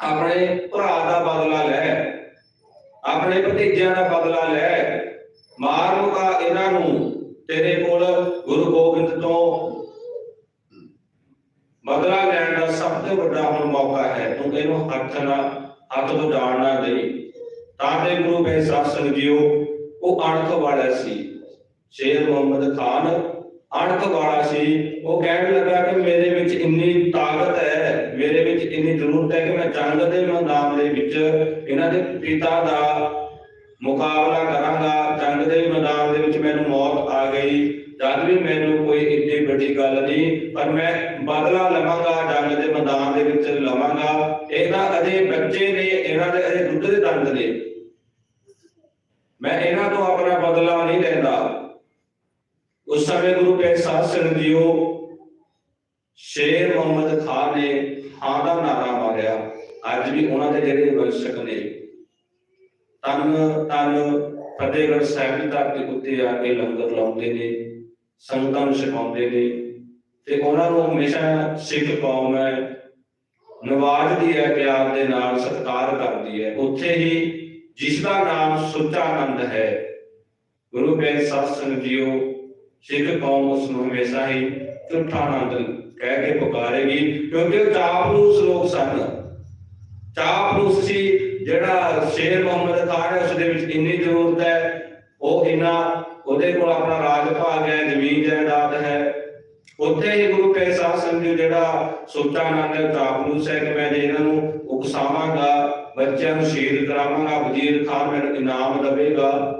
ਆਪਣੇ ਭਰਾ ਦਾ ਬਦਲਾ ਲੈ। ਆਪਣੇ ਭਤੀਜਿਆਂ ਦਾ ਬਦਲਾ ਲੈ। ਮਾਰ ਮੁਕਾ ਇਹਨਾਂ ਨੂੰ। ਤੇਰੇ ਕੋਲ ਗੁਰੂ ਗੋਬਿੰਦ ਤੋਂ ਬਦਲਾ ਲੈਣ ਦਾ ਸਭ ਤੋਂ ਵੱਡਾ ਹੁਣ ਮੌਕਾ ਹੈ। ਤੂੰ ਇਹਨੂੰ ਹੱਥ ਨਾਲ ਹੱਥ ਤੋਂ ਜਾਣਨਾ ਨਹੀਂ ਤਾਂ ਦੇ ਗੁਰੂ ਕੇ ਸਾਸਨ ਜੀਓ ਉਹ ਅਣਖ ਵਾਲਾ ਸੀ। ਸ਼ੇਰ ਮੁਹੰਮਦ ਖਾਨ ਅਣਖ ਵਾਲਾ ਸੀ। ਉਹ ਕਹਿਣ ਲੱਗਾ ਕਿ ਮੇਰੇ ਵਿੱਚ ਇੰਨੀ ਤਾਕਤ ਹੈ, ਮੇਰੇ ਵਿੱਚ ਇੰਨੀ ਜ਼ਰੂਰਤ ਹੈ ਕਿ ਮੈਂ ਜੰਗ ਦੇ ਮੈਦਾਨ ਦੇ ਵਿੱਚ ਇਹਨਾਂ ਦੇ ਪਿਤਾ ਦਾ ਮੁਕਾਬਲਾ ਕਰਾਂਗਾ, ਜੰਗ ਦੇ ਮੈਦਾਨ ਦੇ ਵਿੱਚ ਮੈਨੂੰ ਮੌਤ ਆ ਗਈ। ਜਦ ਵੀ ਮੈਨੂੰ ਕੋਈ ਇੱਡੀ ਵੱਡੀ ਗੱਲ ਨਹੀਂ, ਪਰ ਮੈਂ ਬਦਲਾ ਲਵਾਂਗਾ, ਜੰਗ ਦੇ ਮੈਦਾਨ ਦੇ ਵਿੱਚ ਲਵਾਂਗਾ। ਇਹਨਾਂ ਅਜੇ ਬੱਚੇ ਨੇ ਇਹਨਾਂ ਦੇ ਅਜੇ ਦੁੱਧ ਦੇ ਦੰਦ ਨੇ। ਮੈਂ ਇਹਨਾਂ ਤੋਂ ਆਪਣਾ ਬਦਲਾ ਨਹੀਂ ਲੈਂਦਾ। ਉਸ ਸਮੇਂ ਗੁਰੂ ਕੇ ਸਾਧ ਸੰਗਤ ਜੀਓ ਸ਼ੇਰ ਮੁਹੰਮਦ ਖਾਨ ਨੇ ਹਾਂ ਦਾ ਨਾਰਾ ਮਾਰਿਆ। ਅੱਜ ਵੀ ਉਹਨਾਂ ਦੇ ਜਿਹੜੇ ਵੰਸ਼ਕ ਨੇ। ਤਨ ਤਨ, ਫਤਿਹਗੜ੍ਹ ਸਾਹਿਬ ਦੀ ਧਰਤੀ ਉੱਤੇ ਆ ਕੇ ਲੰਗਰ ਲਾਉਂਦੇ ਨੇ, ਸੰਗਤਾਂ ਨੂੰ ਸਿਖਾਉਂਦੇ ਨੇ ਤੇ ਉਹਨਾਂ ਨੂੰ ਹਮੇਸ਼ਾ ਸਿੱਖ ਕੌਮ ਹੈ ਨਵਾਜਦੀ ਹੈ ਪਿਆਰ ਦੇ ਨਾਲ ਸਤਿਕਾਰ ਕਰਦੀ ਹੈ। ਉੱਥੇ ਹੀ ਜਿਸ ਦਾ ਨਾਮ ਸੁੱਚਾ ਆਨੰਦ ਹੈ, ਗੁਰੂ ਗ੍ਰੰਥ ਸਾਹਿਬ ਸੰਗਤ ਜੀਓ, ਸਿੱਖ ਕੌਮ ਉਸ ਨੂੰ ਹਮੇਸ਼ਾ ਹੀ ਝੂਠਾ ਆਨੰਦ ਕਹਿ ਕੇ ਪੁਕਾਰੇਗੀ ਕਿਉਂਕਿ ਉਹ ਚਾਪ ਨੂੰ ਸਲੋਕ ਸਨ। ਚਾਪਲੂਸ ਸੀ ਜਿਹੜਾ ਸ਼ੇਰ ਮੁਹੰਮਦ ਖਾਨ ਹੈ ਉਸ ਦੇ ਵਿੱਚ ਇੰਨੀ ਜ਼ਰੂਰਤ ਹੈ, ਉਹ ਇਨਾ ਉਹਦੇ ਕੋਲ ਆਪਣਾ ਰਾਜ ਭਾਗ ਹੈ, ਜ਼ਮੀਨ ਜਾਇਦਾਦ ਹੈ। ਉੱਥੇ ਹੀ ਗੁਰੂ ਕੈ ਸਾਧ ਸੰਗਤ ਜਿਹੜਾ ਸੋਚਾ ਆਨੰਦ ਕਾਬੂ ਸਹਿ ਕਿ ਮੈਂ ਜੇ ਇਹਨਾਂ ਨੂੰ ਉਕਸਾਵਾਂਗਾ, ਬੱਚਿਆਂ ਨੂੰ ਸ਼ਹੀਦ ਕਰਾਵਾਂਗਾ, ਵਜ਼ੀਰ ਖਾਨ ਮੈਨੂੰ ਇਨਾਮ ਦੇਵੇਗਾ।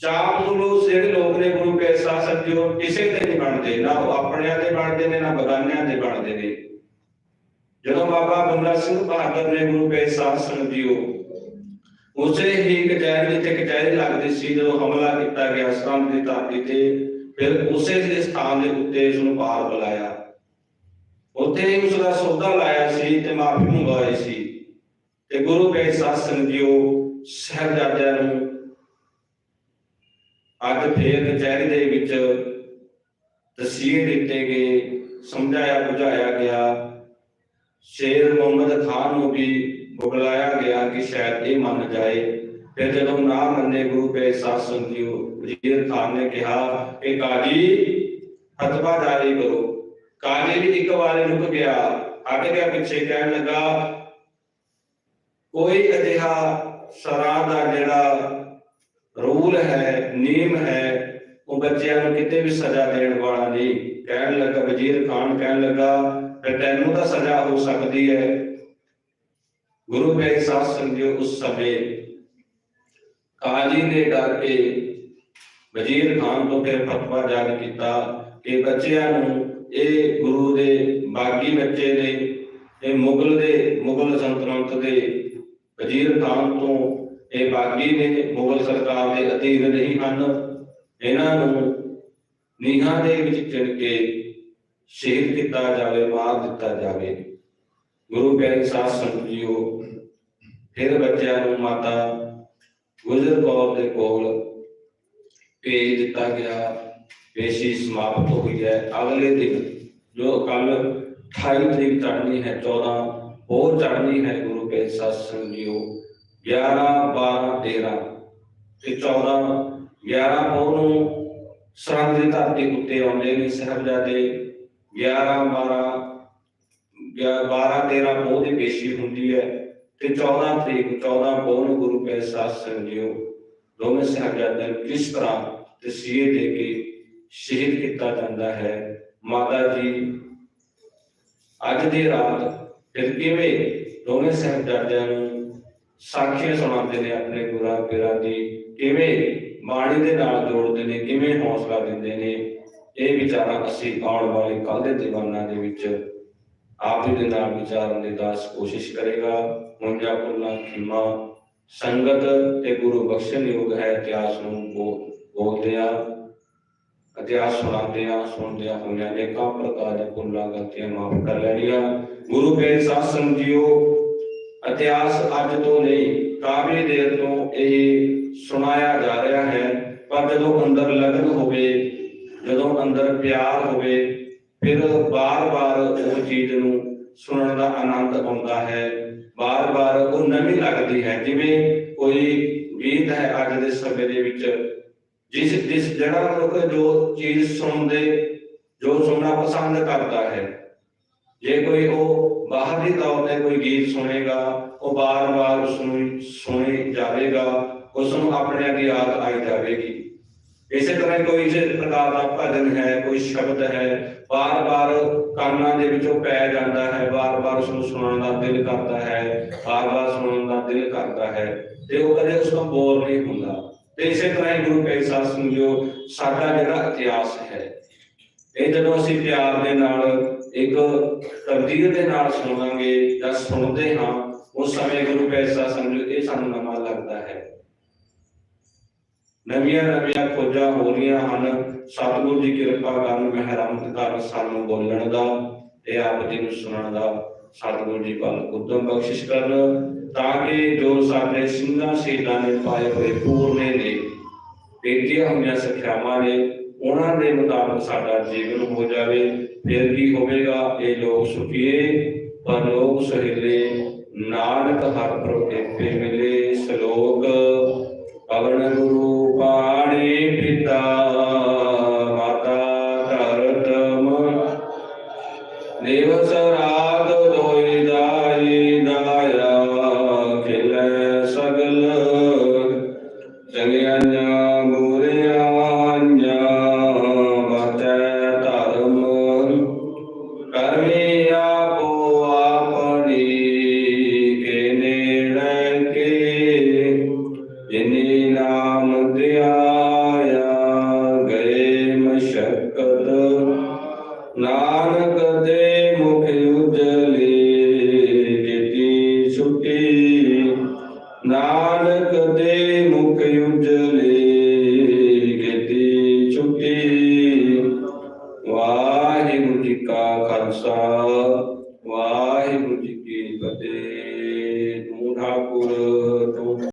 ਚਾਪ ਜੁਲੂਸ ਜਿਹੜੇ ਲੋਕ ਨੇ ਗੁਰੂ ਕੈ ਸਾਹਿਬ ਸੰਗਤ ਕਿਸੇ ਤੇ ਨਹੀਂ ਬਣਦੇ, ਨਾ ਉਹ ਆਪਣਿਆਂ ਦੇ ਬਣਦੇ ਨੇ, ਨਾ ਬਗਾਨਿਆਂ ਦੇ ਬਣਦੇ ਨੇ। ਜਦੋਂ ਬਾਬਾ ਬੰਦਾ ਸਿੰਘ ਬਹਾਦਰ ਨੇ ਗੁਰੂ ਕੈ ਸਾਧ ਸੰਗਤ ਉਸੇ ਹੀ ਕਚਹਿਰੀ ਜਿੱਥੇ ਕਚਹਿਰੀ ਲੱਗਦੀ ਸੀ, ਜਦੋਂ ਹਮਲਾ ਕੀਤਾ ਗਿਆ ਸਤੰਭ ਦੀ ਧਰਤੀ ਤੇ, ਫਿਰ ਉਸੇ ਦੇ ਸਥਾਨ ਦੇ ਉੱਤੇ ਉਸ ਨੂੰ ਪਾਰ ਬੁਲਾਇਆ। ਉੱਥੇ ਹੀ ਉਸ ਦਾ ਸੌਦਾ ਲਾਇਆ ਸੀ ਤੇ ਮਾਫੀ ਮੰਗਵਾਈ ਸੀ। ਤੇ ਗੁਰੂ ਕੈ ਸਾਧ ਸੰਗਤ ਸਹਿਬਜ਼ਾਦਿਆਂ ਨੂੰ, ਅੱਜ ਫੇਰ ਕਚਹਿਰੀ ਦੇ ਵਿੱਚ ਤਸਵੀਰ ਦਿੱਤੇ ਗਏ, ਸਮਝਾਇਆ, ਬੁਝਾਇਆ ਗਿਆ ਸ਼ੇਰ ਮੁਹੰਮਦ ਖਾਨ ਨੂੰ ਵੀ ਬੁਲਾਇਆ ਗਿਆ ਕਿ ਸ਼ਾਇਦ ਇਹ ਮੰਨ ਜਾਏ। ਫਿਰ ਜਦੋਂ ਨਾ ਮੰਨੇ ਗੁਰੂ ਕੇ ਸਾਧ ਸੰਗਿਓ ਵਜ਼ੀਰ ਖਾਨ ਨੇ ਕਿਹਾ ਕਿ ਕਾਜੀ ਫਤਵਾ ਜਾਰੀ ਕਰੋ। ਕਾਜੀ ਵੀ ਇੱਕ ਵਾਰ ਰੁਕ ਗਿਆ, ਹਟ ਗਿਆ ਪਿੱਛੇ ਕਹਿਣ ਲੱਗਾ, ਕੋਈ ਅਜਿਹਾ ਸ਼ਰਾਂ ਦਾ ਜਿਹੜਾ ਰੂਲ ਹੈ, ਨਿਯਮ ਹੈ, ਉਹ ਬੱਚਿਆਂ ਨੂੰ ਕਿਤੇ ਵੀ ਸਜ਼ਾ ਦੇਣ ਵਾਲਾ ਨਹੀਂ। ਕਹਿਣ ਲੱਗਾ, ਵਜ਼ੀਰ ਖਾਨ ਕਹਿਣ ਲੱਗਾ ਤੇ ਤੈਨੂੰ ਤਾਂ ਸਜ਼ਾ ਹੋ ਸਕਦੀ ਹੈ। ਗੁਰੂ ਕੇ ਸਾਧ ਸੰਗਿਓ ਉਸ ਸਮੇਂ ਕਾਜੀ ਨੇ ਡਰ ਕੇ ਵਜ਼ੀਰ ਖਾਨ ਤੋਂ ਫਿਰ ਫਤਵਾ ਜਾਰੀ ਕੀਤਾ ਕਿ ਬੱਚਿਆਂ ਨੂੰ ਇਹ ਗੁਰੂ ਦੇ ਬਾਗੀ ਬੱਚੇ ਨੇ ਇਹ ਮੁਗਲ ਦੇ ਮੁਗਲ ਸੰਤਨਤ ਦੇ ਵਜ਼ੀਰ ਖਾਨ ਤੋਂ ਇਹ ਬਾਗੀ ਨੇ ਮੁਗਲ ਸਰਕਾਰ ਦੇ ਅਧੀਨ ਨਹੀਂ ਹਨ। ਇਹਨਾਂ ਨੂੰ ਨੀਹਾਂ ਦੇ ਵਿੱਚ ਚਿਣ ਕੇ ਸ਼ਹੀਦ ਕੀਤਾ ਜਾਵੇ, ਮਾਰ ਦਿੱਤਾ ਜਾਵੇ। ਗੁਰੂ ਪਿਆਰੇ ਸਾਧ ਸੰਗਤ ਜੀਓ, ਫਿਰ ਬੱਚਿਆਂ ਨੂੰ ਮਾਤਾ ਗੁਜਰ ਕੌਰ ਦੇ ਕੋਲ ਭੇਜ ਦਿੱਤਾ ਗਿਆ। ਪੇਸ਼ੀ ਸਮਾਪਤ ਹੋਈ ਹੈ। ਅਗਲੇ ਦਿਨ, ਜੋ ਕੱਲ 28 ਤਰੀਕ ਚੜ੍ਹਨੀ ਹੈ 14 ਹੋਰ ਚੜ੍ਹਨੀ ਹੈ ਗੁਰੂ ਕੇ ਸਾਧ ਸੰਗਤ ਜੀਓ। 11 12 13 ਤੇ 14 11 ਪੌ ਨੂੰ ਸਰਹੰਦ ਦੀ ਧਰਤੀ ਉੱਤੇ ਆਉਂਦੇ ਨੇ ਸਾਹਿਬਜ਼ਾਦੇ। 11 12 12 13 ਪੌ ਦੀ ਪੇਸ਼ੀ ਹੁੰਦੀ ਹੈ ਤੇ 14 ਤਰੀਕ 14 ਪੌ ਨੂੰ ਗੁਰੂ ਕੇ ਸਾਧ ਸੰਗਤ ਦੋਵੇਂ ਸਾਹਿਬਜ਼ਾਦਿਆਂ ਨੂੰ ਕਿਸ ਤਰ੍ਹਾਂ ਤਸੀਹੇ ਦੇ ਕੇ ਸ਼ਹੀਦ ਕੀਤਾ ਜਾਂਦਾ ਹੈ? ਮਾਤਾ ਜੀ, ਅੱਜ ਦੀ ਰਾਤ ਫਿਰ ਕਿਵੇਂ ਦੋਵੇਂ ਸਾਹਿਬਜ਼ਾਦਿਆਂ ਨੂੰ ਸਾਖੀਆਂ ਸੁਣਾਉਂਦੇ ਨੇ ਆਪਣੇ ਗੁਰਾਂ, ਪੀਰਾਂ ਦੀ? ਕਿਵੇਂ ਬਾਣੀ ਦੇ ਨਾਲ ਜੋੜਦੇ ਨੇ? ਕਿਵੇਂ ਹੌਸਲਾ ਦਿੰਦੇ ਨੇ? ਇਹ ਵਿਚਾਰਾਂ ਅਸੀਂ ਆਉਣ ਵਾਲੇ ਕੱਲ ਦੇ ਦੀਵਾਨਾਂ ਦੇ ਵਿੱਚ ਆਪ ਜੀ ਦੇ ਨਾਲ ਵਿਚਾਰਨ ਦੀ ਦਾਸ ਕੋਸ਼ਿਸ਼ ਕਰੇਗਾ। ਮੁੰਜਾ ਪੁੱਲਾ ਖਿਮਾ ਸੰਗਤ ਤੇ ਗੁਰੂ ਬਖਸ਼ਣ ਯੋਗ ਹੈ ਇਤਿਹਾਸ ਨੂੰ ਬੋਲਦੇ ਆ ਇਤਿਹਾਸ ਸੁਣਾਉਂਦੇ ਆ, ਸੁਣਦੇ ਆ ਹੋਈਆਂ ਅਨੇਕਾਂ ਪ੍ਰਕਾਰ ਦੇ ਭੁੱਲਾਂ ਗਲਤੀਆਂ ਮਾਫ ਕਰ ਲੈਣੀਆਂ। ਗੁਰੂ ਕੇ ਸਾਧ ਸੰਗਤ ਜੀਓ ਇਤਿਹਾਸ ਅੱਜ ਤੋਂ ਨਹੀਂ ਕਾਫੀ ਦੇਰ ਤੋਂ ਇਹ ਸੁਣਾਇਆ ਜਾ ਰਿਹਾ ਹੈ। ਪਰ ਜਦੋਂ ਅੰਦਰ ਲਗਨ ਹੋਵੇ ਜਦੋਂ ਅੰਦਰ ਪਿਆਰ ਹੋਵੇ, ਫਿਰ ਬਾਰ-ਬਾਰ ਉਹ ਚੀਜ਼ ਨੂੰ ਸੁਣਨ ਦਾ ਆਨੰਦ ਆਉਂਦਾ ਹੈ। ਬਾਰ-ਬਾਰ ਉਹ ਨਵੀਂ ਲੱਗਦੀ ਹੈ। ਜਿਵੇਂ ਕੋਈ ਗੀਤ ਹੈ ਅੱਜ ਦੇ ਸਮੇਂ ਦੇ ਵਿੱਚ, ਜਿਸ ਜਿਸ ਜਿਹੜਾ ਮਨੁੱਖ ਜੋ ਚੀਜ਼ ਸੁਣਦੇ, ਜੋ ਸੁਣਨਾ ਪਸੰਦ ਕਰਦਾ ਹੈ। ਜੇ ਕੋਈ ਉਹ ਬਾਹਰੀ ਤੌਰ ਤੇ ਕੋਈ ਗੀਤ ਸੁਣੇਗਾ, ਉਹ ਬਾਰ-ਬਾਰ ਉਸ ਨੂੰ ਸੁਣੇ ਜਾਵੇਗਾ ਉਸ ਨੂੰ ਆਪਣੇ ਅੱਗੇ ਯਾਦ ਆਈ ਜਾਵੇਗੀ। ਇਸੇ ਤਰ੍ਹਾਂ ਹੀ ਕੋਈ ਪ੍ਰਕਾਰ ਦਾ ਭਜਨ ਹੈ, ਕੋਈ ਸ਼ਬਦ ਹੈ ਵਾਰ ਵਾਰ ਕੰਨਾਂ ਦੇ ਵਿੱਚੋਂ ਪੈ ਜਾਂਦਾ ਹੈ ਵਾਰ ਵਾਰ ਉਸ ਨੂੰ ਸੁਣਨ ਦਾ ਦਿਲ ਕਰਦਾ ਹੈ ਵਾਰ ਵਾਰ ਸੁਣਨ ਦਾ ਦਿਲ ਕਰਦਾ ਹੈ ਤੇ ਉਹ ਕਦੇ ਉਸ ਤੋਂ ਬੋਰ ਨਹੀਂ ਹੁੰਦਾ। ਤੇ ਇਸੇ ਤਰ੍ਹਾਂ ਹੀ ਗੁਰੂ ਕੈ ਸਾਧ ਸੰਗਿਓ ਸਾਡਾ ਜਿਹੜਾ ਇਤਿਹਾਸ ਹੈ, ਇਹ ਜਦੋਂ ਅਸੀਂ ਪਿਆਰ ਦੇ ਨਾਲ, ਇੱਕ ਤਬਦੀਲ ਦੇ ਨਾਲ ਸੁਣਾਂਗੇ ਜਾਂ ਸੁਣਦੇ ਹਾਂ, ਉਸ ਸਮੇਂ ਗੁਰੂ ਕੈ ਸਾਧ ਸੰਗਿਓ ਇਹ ਸਾਨੂੰ ਨਵਾਂ ਲੱਗਦਾ ਹੈ। ਨਵੀਆਂ ਨਵੀਆਂ ਖੋਜਾਂ ਹੋ ਰਹੀਆਂ ਹਨ। ਸਤਿਗੁਰੂ ਦੀ ਕਿਰਪਾ ਕਰਨ ਮਹਿਰਮਤ ਕਰਨ ਸਾਨੂੰ ਬੋਲਣ ਦਾ ਤੇ ਆਪ ਜੀ ਨੂੰ ਸੁਣਨ ਦਾ। ਸਤਿਗੁਰੂ ਜੀ ਵੱਲ ਉਦਮ ਬਖਸ਼ਿਸ਼ ਕਰਨ ਤਾਂ ਕਿ ਜੋ ਸਾਡੇ ਸਿੰਘਾਂ ਸ਼ਹੀਦਾਂ ਨੇ ਪਾਏ ਹੋਏ ਪੂਰਨੇ ਨੇ ਬੇਟੀਆਂ ਹੋਈਆਂ ਸਿੱਖਿਆਵਾਂ ਨੇ, ਉਹਨਾਂ ਦੇ ਮੁਤਾਬਕ ਸਾਡਾ ਜੀਵਨ ਹੋ ਜਾਵੇ। ਫਿਰ ਕੀ ਹੋਵੇਗਾ? ਇਹ ਲੋਕ ਸੁਖੀਏ, ਪਰ ਲੋਕ ਸਹਿਲੇ। ਨਾਨਕ ਹਰ ਪ੍ਰਭ ਏਕੇ ਮਿਲੇ ਸ਼ਲੋਕ। ਪਵਨ ਗੁਰੂ ਪਾਣੀ ਪਿਤਾ ਮਾਤਾ ਧਰਤ ਮਨ